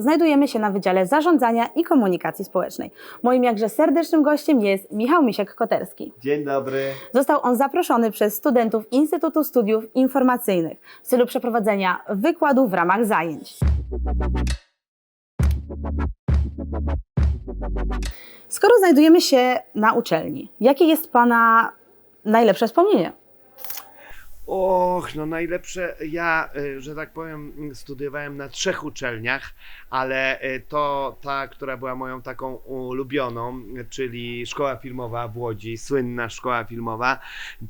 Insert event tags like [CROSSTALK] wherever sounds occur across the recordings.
Znajdujemy się na Wydziale Zarządzania i Komunikacji Społecznej. Moim jakże serdecznym gościem jest Michał Misiek-Koterski. Dzień dobry. Został on zaproszony przez studentów Instytutu Studiów Informacyjnych w celu przeprowadzenia wykładu w ramach zajęć. Skoro znajdujemy się na uczelni, jakie jest Pana najlepsze wspomnienie? Och, no najlepsze. Ja, y, że tak powiem, studiowałem na trzech uczelniach, ale y, to ta, która była moją taką ulubioną, czyli Szkoła Filmowa w Łodzi, słynna Szkoła Filmowa,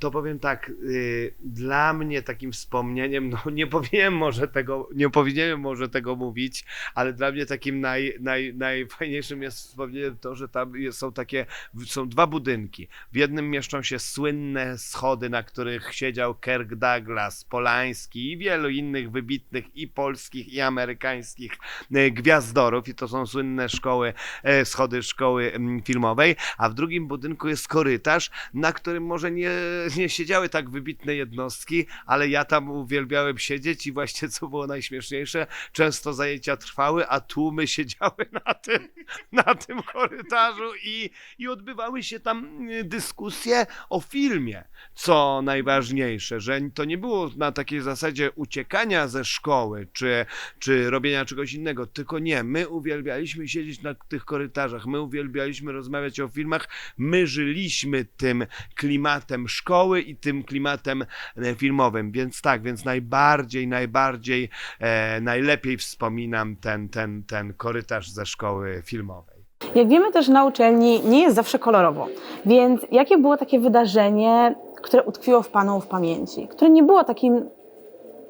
to powiem tak, y, dla mnie takim wspomnieniem, no nie powinienem może tego, nie powinienem może tego mówić, ale dla mnie takim naj, naj, najfajniejszym jest wspomnieniem to, że tam są takie, są dwa budynki. W jednym mieszczą się słynne schody, na których siedział Kirk Douglas, Polański i wielu innych wybitnych i polskich, i amerykańskich e, gwiazdorów. I to są słynne szkoły, e, schody szkoły filmowej. A w drugim budynku jest korytarz, na którym może nie, nie siedziały tak wybitne jednostki, ale ja tam uwielbiałem siedzieć i właśnie co było najśmieszniejsze, często zajęcia trwały, a tłumy siedziały na tym, na tym korytarzu i, i odbywały się tam y, dyskusje o filmie, co najważniejsze, że to nie było na takiej zasadzie uciekania ze szkoły, czy, czy robienia czegoś innego, tylko nie, my uwielbialiśmy siedzieć na tych korytarzach, my uwielbialiśmy rozmawiać o filmach, my żyliśmy tym klimatem szkoły i tym klimatem e, filmowym, więc tak, więc najbardziej, najbardziej, e, najlepiej wspominam ten, ten, ten korytarz ze szkoły filmowej. Jak wiemy też na uczelni nie jest zawsze kolorowo, więc jakie było takie wydarzenie, które utkwiło w Panu w pamięci, które nie było takim,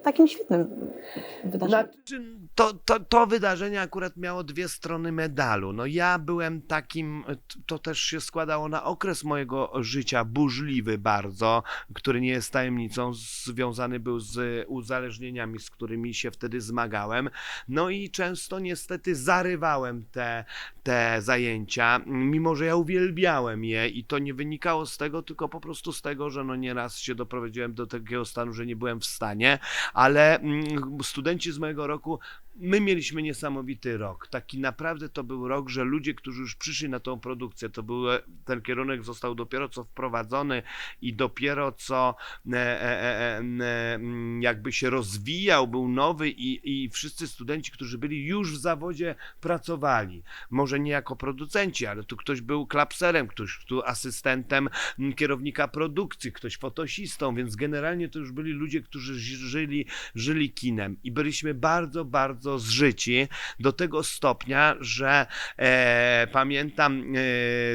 takim świetnym wydarzeniem? To, to, to wydarzenie akurat miało dwie strony medalu. No ja byłem takim, to też się składało na okres mojego życia burzliwy bardzo, który nie jest tajemnicą, związany był z uzależnieniami, z którymi się wtedy zmagałem. No i często niestety zarywałem te, te zajęcia, mimo że ja uwielbiałem je i to nie wynikało z tego, tylko po prostu z tego, że no nieraz się doprowadziłem do takiego stanu, że nie byłem w stanie, ale mm, studenci z mojego roku My mieliśmy niesamowity rok. Taki naprawdę to był rok, że ludzie, którzy już przyszli na tą produkcję, to był, ten kierunek został dopiero co wprowadzony i dopiero co e, e, e, e, m, jakby się rozwijał, był nowy i, i wszyscy studenci, którzy byli już w zawodzie pracowali. Może nie jako producenci, ale tu ktoś był klapserem, ktoś tu asystentem kierownika produkcji, ktoś fotosistą, więc generalnie to już byli ludzie, którzy ży- żyli, żyli kinem i byliśmy bardzo, bardzo zżyci do tego stopnia, że e, pamiętam e,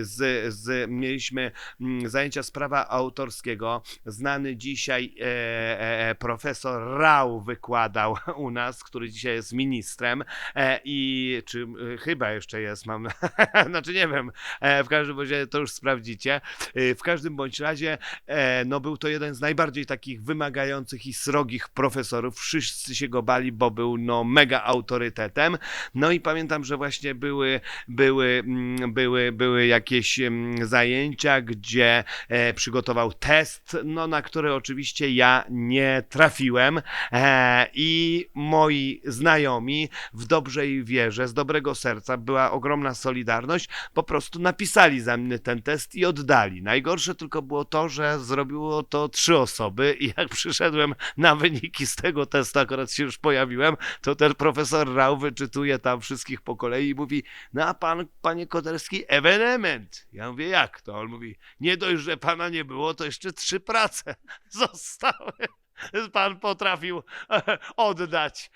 z, z, mieliśmy mm, zajęcia z prawa autorskiego. Znany dzisiaj e, e, profesor Rau wykładał u nas, który dzisiaj jest ministrem e, i czy e, chyba jeszcze jest, mam, [LAUGHS] znaczy nie wiem, e, w każdym razie to już sprawdzicie. E, w każdym bądź razie e, no był to jeden z najbardziej takich wymagających i srogich profesorów. Wszyscy się go bali, bo był no mega autorytetem. No i pamiętam, że właśnie były, były, mm, były, były jakieś mm, zajęcia, gdzie e, przygotował test, no na który oczywiście ja nie trafiłem e, i moi znajomi w dobrej wierze, z dobrego serca, była ogromna solidarność, po prostu napisali za mnie ten test i oddali. Najgorsze tylko było to, że zrobiło to trzy osoby i jak przyszedłem na wyniki z tego testu, akurat się już pojawiłem, to ten profesor Rau wyczytuje tam wszystkich po kolei i mówi, no a pan, panie Koterski, ewenement. Ja mówię, jak to? On mówi, nie dość, że pana nie było, to jeszcze trzy prace [LAUGHS] zostały. Pan potrafił oddać.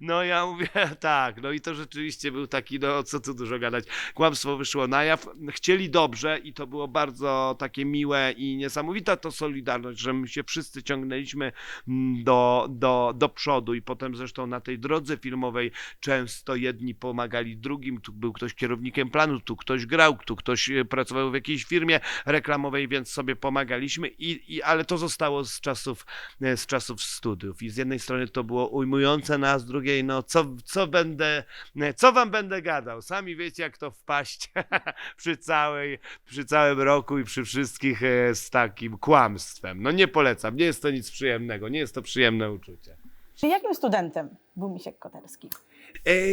No ja mówię, tak, no i to rzeczywiście był taki, no co tu dużo gadać, kłamstwo wyszło na jaw. Chcieli dobrze i to było bardzo takie miłe i niesamowita to solidarność, że my się wszyscy ciągnęliśmy mm, do, do, do przodu. I potem zresztą na tej drodze filmowej często jedni pomagali drugim, tu był ktoś kierownikiem planu, tu ktoś grał, tu ktoś e, pracował w jakiejś firmie reklamowej, więc sobie pomagaliśmy, i, i, ale to zostało z czasów, e, z czasów studiów i z jednej strony to było ujmujące, no a z drugiej no co, co będę, e, co wam będę gadał, sami wiecie jak to wpaść [LAUGHS] przy całej, przy całym roku i przy wszystkich e, z takim kłamstwem. No nie polecam, nie jest to nic przyjemnego, nie jest to przyjemne uczucie. Czy jakim studentem był Misiek Koterski?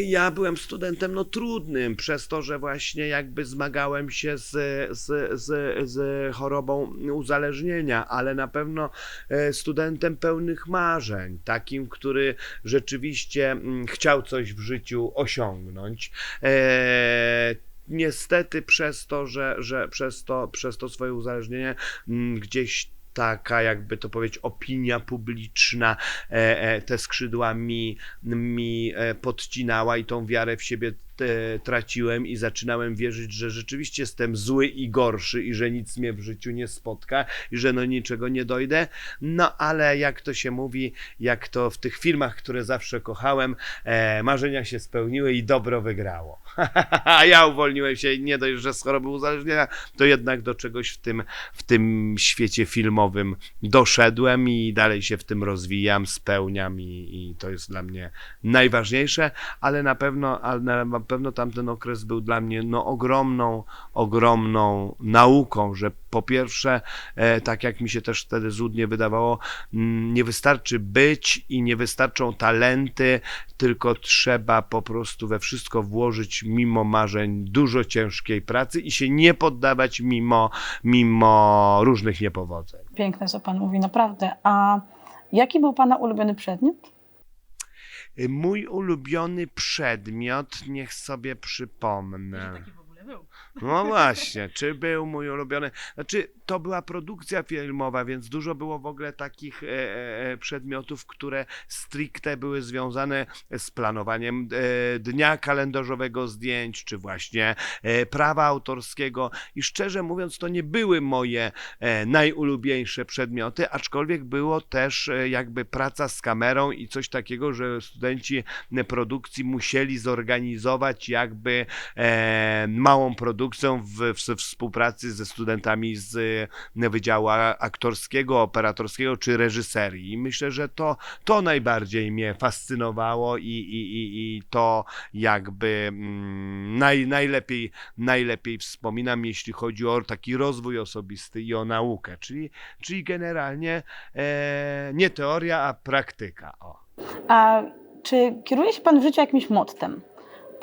Ja byłem studentem no trudnym, przez to, że właśnie jakby zmagałem się z, z, z, z chorobą uzależnienia, ale na pewno e, studentem pełnych marzeń, takim, który rzeczywiście mm, chciał coś w życiu osiągnąć. E, Niestety przez to, że, że przez, to, przez to swoje uzależnienie mm, gdzieś taka, jakby to powiedzieć, opinia publiczna e, e, te skrzydła mi, mi e, podcinała i tą wiarę w siebie traciłem i zaczynałem wierzyć, że rzeczywiście jestem zły i gorszy i że nic mnie w życiu nie spotka i że no niczego nie dojdę. No ale jak to się mówi, jak to w tych filmach, które zawsze kochałem, e, marzenia się spełniły i dobro wygrało. [LAUGHS] Ja uwolniłem się nie dość, że z choroby uzależnienia, to jednak do czegoś w tym, w tym świecie filmowym doszedłem i dalej się w tym rozwijam, spełniam i, i to jest dla mnie najważniejsze, ale na pewno, ale na pewno tamten okres był dla mnie no, ogromną, ogromną nauką, że po pierwsze, e, tak jak mi się też wtedy złudnie wydawało, mm, nie wystarczy być i nie wystarczą talenty, tylko trzeba po prostu we wszystko włożyć mimo marzeń dużo ciężkiej pracy i się nie poddawać mimo, mimo różnych niepowodzeń. Piękne, co pan mówi, naprawdę. A jaki był pana ulubiony przedmiot? Mój ulubiony przedmiot, niech sobie przypomnę. No właśnie, czy był mój ulubiony? Znaczy, to była produkcja filmowa, więc dużo było w ogóle takich e, e, przedmiotów, które stricte były związane z planowaniem e, dnia kalendarzowego zdjęć, czy właśnie e, prawa autorskiego. I szczerze mówiąc, to nie były moje e, najulubieńsze przedmioty, aczkolwiek było też e, jakby praca z kamerą i coś takiego, że studenci e, produkcji musieli zorganizować jakby e, małą produkcję w, w współpracy ze studentami z e, Wydziału Aktorskiego, Operatorskiego czy Reżyserii. I myślę, że to, to najbardziej mnie fascynowało i, i, i, i to jakby mm, naj, najlepiej, najlepiej wspominam, jeśli chodzi o taki rozwój osobisty i o naukę, czyli, czyli generalnie e, nie teoria, a praktyka. O. A czy kieruje się pan w życiu jakimś mottem?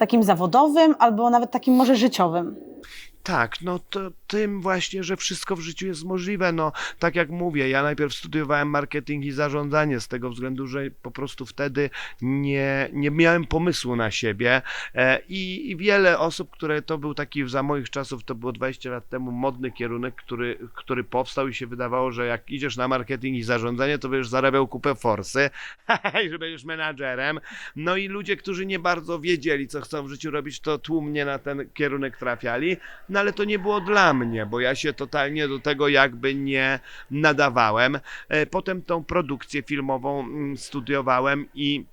Takim zawodowym albo nawet takim może życiowym? Tak, no to tym właśnie, że wszystko w życiu jest możliwe. No, tak jak mówię, ja najpierw studiowałem marketing i zarządzanie z tego względu, że po prostu wtedy nie, nie miałem pomysłu na siebie e, i, i wiele osób, które to był taki za moich czasów, to było 20 lat temu modny kierunek, który, który powstał i się wydawało, że jak idziesz na marketing i zarządzanie, to będziesz zarabiał kupę forsy [LAUGHS] i że będziesz menadżerem. No i ludzie, którzy nie bardzo wiedzieli, co chcą w życiu robić, to tłumnie na ten kierunek trafiali. No ale to nie było dla mnie, bo ja się totalnie do tego jakby nie nadawałem. E, Potem tą produkcję filmową mm, studiowałem i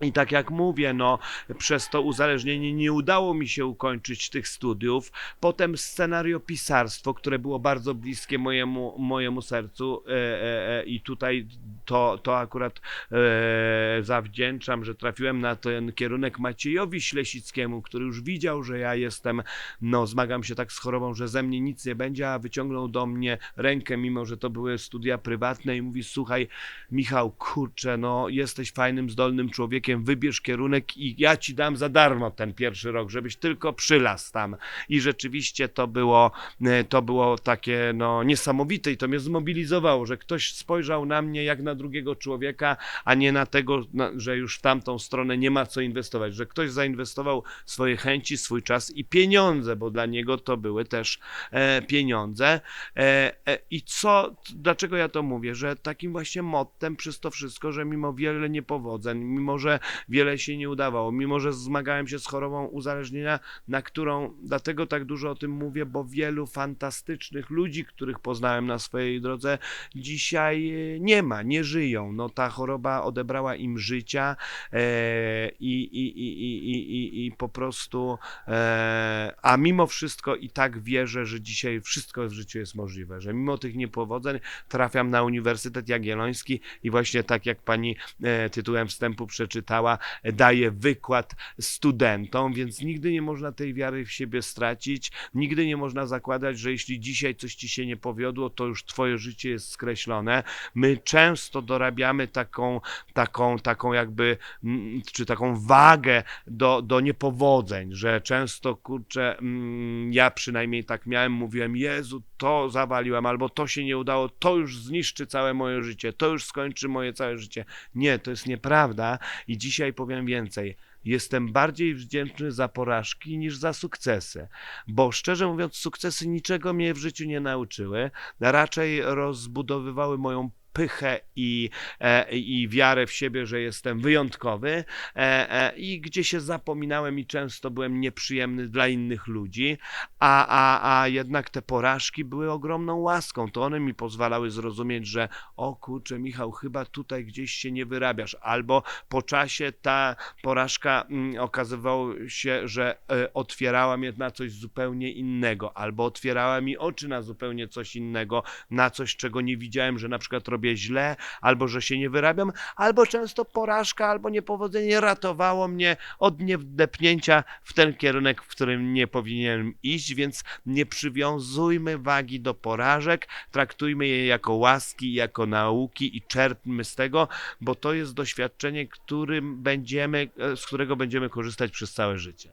i tak jak mówię, no, przez to uzależnienie nie udało mi się ukończyć tych studiów. Potem scenariopisarstwo, które było bardzo bliskie mojemu, mojemu sercu e, e, e, i tutaj to, to akurat e, zawdzięczam, że trafiłem na ten kierunek Maciejowi Ślesickiemu, który już widział, że ja jestem, no, zmagam się tak z chorobą, że ze mnie nic nie będzie, a wyciągnął do mnie rękę, mimo że to były studia prywatne i mówi, słuchaj, Michał, kurczę, no, jesteś fajnym, zdolnym człowiekiem, wybierz kierunek i ja ci dam za darmo ten pierwszy rok, żebyś tylko przylazł tam. I rzeczywiście to było, e, to było takie, no, niesamowite i to mnie zmobilizowało, że ktoś spojrzał na mnie jak na drugiego człowieka, a nie na tego, że już w tamtą stronę nie ma co inwestować, że ktoś zainwestował swoje chęci, swój czas i pieniądze, bo dla niego to były też e, pieniądze. E, e, I co, dlaczego ja to mówię? Że takim właśnie mottem przez to wszystko, że mimo wiele niepowodzeń, mimo że wiele się nie udawało, mimo że zmagałem się z chorobą uzależnienia, na którą dlatego tak dużo o tym mówię, bo wielu fantastycznych ludzi, których poznałem na swojej drodze, dzisiaj nie ma, nie żyją. No ta choroba odebrała im życia e, i, i, i, i, i, po prostu, e, a mimo wszystko i tak wierzę, że dzisiaj wszystko w życiu jest możliwe, że mimo tych niepowodzeń trafiam na Uniwersytet Jagielloński i właśnie tak jak pani e, tytułem wstępu przeczytała, daje wykład studentom, więc nigdy nie można tej wiary w siebie stracić, nigdy nie można zakładać, że jeśli dzisiaj coś ci się nie powiodło, to już twoje życie jest skreślone. My często dorabiamy taką, taką, taką jakby, mm, czy taką wagę do, do niepowodzeń, że często, kurczę, mm, ja przynajmniej tak miałem, mówiłem, Jezu, to zawaliłem, albo to się nie udało, to już zniszczy całe moje życie, to już skończy moje całe życie. Nie, to jest nieprawda i dzisiaj powiem więcej. Jestem bardziej wdzięczny za porażki niż za sukcesy, bo szczerze mówiąc, sukcesy niczego mnie w życiu nie nauczyły. Raczej rozbudowywały moją pychę i, e, i wiarę w siebie, że jestem wyjątkowy. E, e, i gdzie się zapominałem i często byłem nieprzyjemny dla innych ludzi, a, a, a jednak te porażki były ogromną łaską. To one mi pozwalały zrozumieć, że o kurczę, Michał, chyba tutaj gdzieś się nie wyrabiasz, albo po czasie ta porażka mm, okazywało się, że e, otwierała mnie na coś zupełnie innego, albo otwierała mi oczy na zupełnie coś innego, na coś, czego nie widziałem, że na przykład robię źle, albo że się nie wyrabiam, albo często porażka, albo niepowodzenie ratowało mnie od niewdepnięcia w ten kierunek, w którym nie powinienem iść, więc nie przywiązujmy wagi do porażek, traktujmy je jako łaski, jako nauki i czerpmy z tego, bo to jest doświadczenie, którym będziemy, e, z którego będziemy korzystać przez całe życie.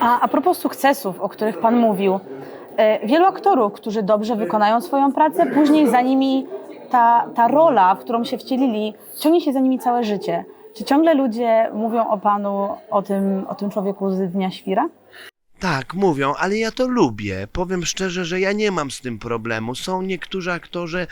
A, a propos sukcesów, o których Pan mówił, e, wielu aktorów, którzy dobrze wykonają swoją pracę, później za nimi ta, ta rola, w którą się wcielili, ciągnie się za nimi całe życie. Czy ciągle ludzie mówią o Panu, o tym, o tym człowieku z Dnia Świra? Tak, mówią, ale ja to lubię. Powiem szczerze, że ja nie mam z tym problemu. Są niektórzy aktorzy,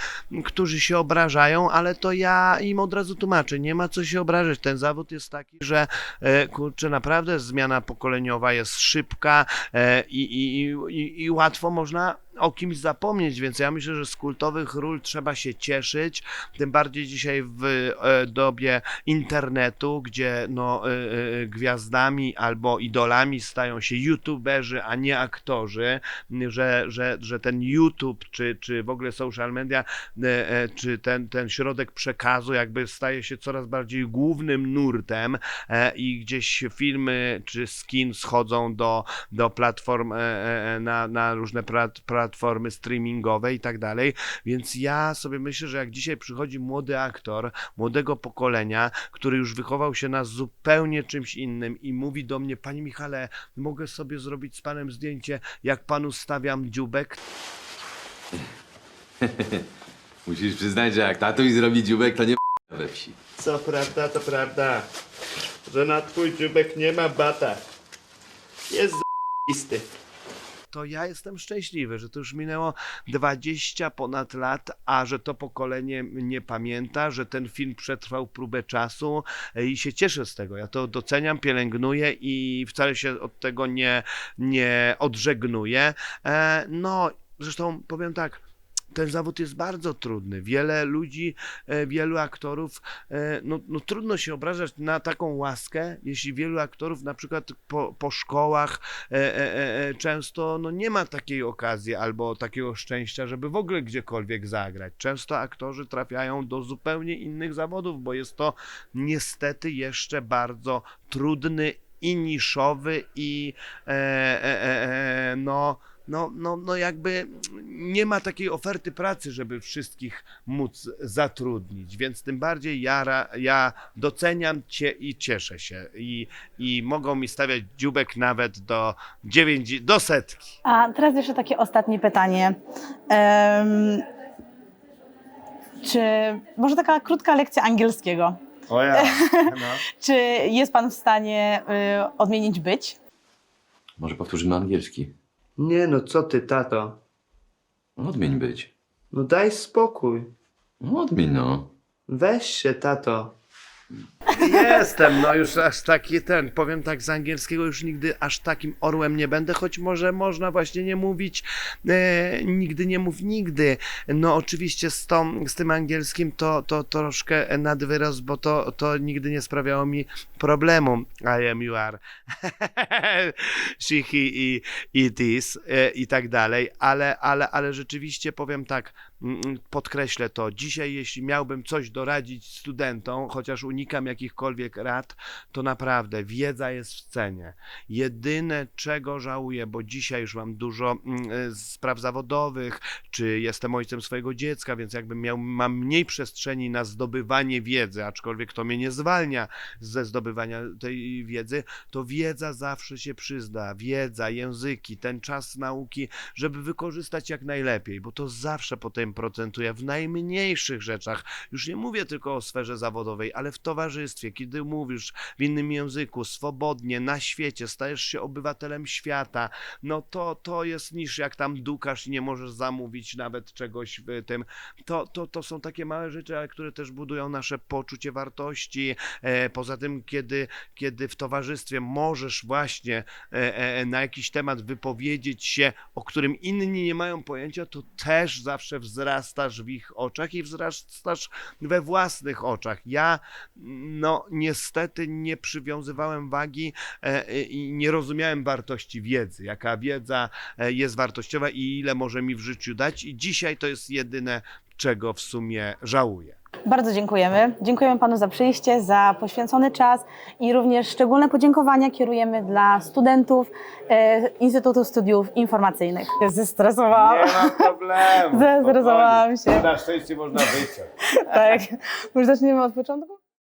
którzy się obrażają, ale to ja im od razu tłumaczę. Nie ma co się obrażać. Ten zawód jest taki, że e, kurczę, naprawdę zmiana pokoleniowa jest szybka e, i, i, i, i łatwo można o kimś zapomnieć, więc ja myślę, że z kultowych ról trzeba się cieszyć, tym bardziej dzisiaj w e, dobie internetu, gdzie no, e, e, gwiazdami albo idolami stają się youtuberzy, a nie aktorzy, że, że, że ten YouTube, czy, czy w ogóle social media, czy ten, ten środek przekazu jakby staje się coraz bardziej głównym nurtem i gdzieś filmy czy skin schodzą do, do platform na, na różne plat, platformy streamingowe i tak dalej, więc ja sobie myślę, że jak dzisiaj przychodzi młody aktor, młodego pokolenia, który już wychował się na zupełnie czymś innym i mówi do mnie, panie Michale, mogę sobie zrobić z panem zdjęcie, jak panu stawiam dziubek, [LAUGHS] Musisz przyznać, że jak tatuś zrobi dziubek, to nie we wsi. Co prawda, to prawda, że na twój dziubek nie ma bata. Jest isty. To ja jestem szczęśliwy, że to już minęło 20 ponad lat, a że to pokolenie nie pamięta, że ten film przetrwał próbę czasu e, i się cieszę z tego. Ja to doceniam, pielęgnuję i wcale się od tego nie, nie odżegnuję. E, No, zresztą powiem tak, ten zawód jest bardzo trudny. Wiele ludzi, e, wielu aktorów, e, no, no trudno się obrażać na taką łaskę, jeśli wielu aktorów na przykład po, po szkołach e, e, e, e, często no, nie ma takiej okazji albo takiego szczęścia, żeby w ogóle gdziekolwiek zagrać. Często aktorzy trafiają do zupełnie innych zawodów, bo jest to niestety jeszcze bardzo trudny i niszowy i e, e, e, no no, no, no jakby nie ma takiej oferty pracy, żeby wszystkich móc zatrudnić, więc tym bardziej ja, ja doceniam Cię i cieszę się i, i mogą mi stawiać dziubek nawet do, dziewięć, do setki. A teraz jeszcze takie ostatnie pytanie. Em, czy może taka krótka lekcja angielskiego? O ja, [LAUGHS] no. Czy jest Pan w stanie y, odmienić być? Może powtórzymy na angielski. Nie no, co ty, tato? Odmień być. No daj spokój. Odmień no. Weź się, tato. Jestem, no już aż taki ten, powiem tak z angielskiego, już nigdy aż takim orłem nie będę, choć może można właśnie nie mówić, e, nigdy nie mów nigdy. No oczywiście z, tą, z tym angielskim to, to troszkę nad wyrost, bo to, to nigdy nie sprawiało mi problemu. I am, you are, [LAUGHS] she, he i, i this e, i tak dalej, ale, ale, ale rzeczywiście powiem tak, podkreślę to, dzisiaj jeśli miałbym coś doradzić studentom, chociaż unikam jakichkolwiek rad, to naprawdę wiedza jest w cenie. Jedyne czego żałuję, bo dzisiaj już mam dużo mm, e, spraw zawodowych, czy jestem ojcem swojego dziecka, więc jakbym miał, mam mniej przestrzeni na zdobywanie wiedzy, aczkolwiek to mnie nie zwalnia ze zdobywania tej wiedzy, to wiedza zawsze się przyda. Wiedza, języki, ten czas nauki, żeby wykorzystać jak najlepiej, bo to zawsze potem procentuje w najmniejszych rzeczach. Już nie mówię tylko o sferze zawodowej, ale w towarzystwie, kiedy mówisz w innym języku, swobodnie, na świecie, stajesz się obywatelem świata, no to, to jest niż jak tam dukasz i nie możesz zamówić nawet czegoś w tym. To, to, to są takie małe rzeczy, ale które też budują nasze poczucie wartości. E, poza tym, kiedy, kiedy w towarzystwie możesz właśnie e, e, na jakiś temat wypowiedzieć się, o którym inni nie mają pojęcia, to też zawsze wzrastasz w ich oczach i wzrastasz we własnych oczach. Ja, no, niestety nie przywiązywałem wagi e, e, i nie rozumiałem wartości wiedzy, jaka wiedza e, jest wartościowa i ile może mi w życiu dać, i dzisiaj to jest jedyne, czego w sumie żałuję. Bardzo dziękujemy. Dziękujemy Panu za przyjście, za poświęcony czas i również szczególne podziękowania kierujemy dla studentów e, Instytutu Studiów Informacyjnych. Się zestresowałam. ma problemu. [LAUGHS] Zestresowałam się. Na szczęście można wyciąć. [LAUGHS] Tak. Już zaczniemy od początku?